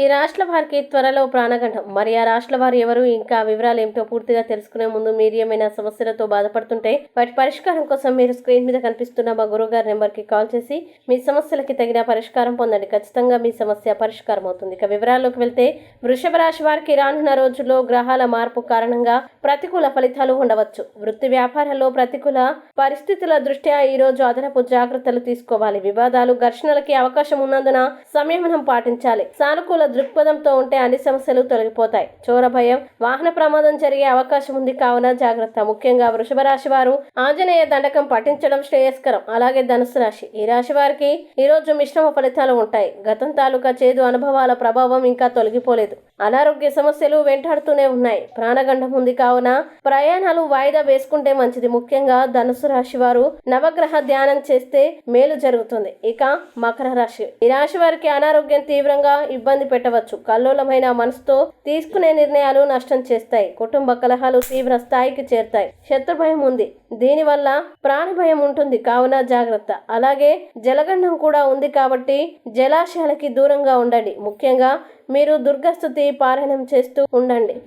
ఈ రాష్ట్ర వారికి త్వరలో ప్రాణగండం మరి ఆ రాష్ట్ర వారు ఎవరు? ఇంకా వివరాలు ఏమిటో పూర్తిగా తెలుసుకునే ముందు మీరు ఏమైనా సమస్యలతో బాధపడుతుంటే వాటి పరిష్కారం కోసం మీరు స్క్రీన్ మీద కనిపిస్తున్న మా గురువుగారి నెంబర్కి కాల్ చేసి మీ సమస్యలకి తగిన పరిష్కారం పొందండి. ఖచ్చితంగా మీ సమస్య పరిష్కారం అవుతుంది ఇక వివరాల్లోకి వెళ్తే వృషభ రాశి వారికి రానున్న రోజుల్లో గ్రహాల మార్పు కారణంగా ప్రతికూల ఫలితాలు ఉండవచ్చు. వృత్తి వ్యాపారాల్లో ప్రతికూల పరిస్థితుల దృష్ట్యా ఈ రోజు అదనపు జాగ్రత్తలు తీసుకోవాలి. వివాదాలు ఘర్షణలకి అవకాశం ఉన్నందున సంయమనం పాటించాలి. సానుకూల దృక్పథంతో ఉంటే అన్ని సమస్యలు తొలగిపోతాయి. చోర భయం వాహన ప్రమాదం జరిగే అవకాశం ఉంది కావున జాగ్రత్త. ముఖ్యంగా వృషభ రాశి వారు ఆంజనేయ దండకం పఠించడం శ్రేయస్కరం. అలాగే ధనుసు రాశి. ఈ రాశి వారికి ఈ రోజు మిశ్రమ ఫలితాలు ఉంటాయి. గతం తాలూకా చేదు అనుభవాల ప్రభావం ఇంకా తొలగిపోలేదు. అనారోగ్య సమస్యలు వెంటాడుతూనే ఉన్నాయి. ప్రాణగండం ఉంది కావున ప్రయాణాలు వాయిదా వేసుకుంటే మంచిది. ముఖ్యంగా ధనుసు రాశి వారు నవగ్రహ ధ్యానం చేస్తే మేలు జరుగుతుంది. ఇక మకర రాశి. ఈ రాశి వారికి అనారోగ్యం తీవ్రంగా ఇబ్బంది పెట్టవచ్చు. కల్లోలమైన మనసుతో తీసుకునే నిర్ణయాలు నష్టం చేస్తాయి. కుటుంబ కలహాలు తీవ్ర స్థాయికి చేరుతాయి. శత్రు భయం ఉంది. దీనివల్ల ప్రాణ భయం ఉంటుంది. కావున జాగ్రత్త. అలాగే జలగండం కూడా ఉంది కాబట్టి జలాశయాలకి దూరంగా ఉండండి. ముఖ్యంగా మీరు దుర్గస్థుతి పారాయణం చేస్తూ ఉండండి.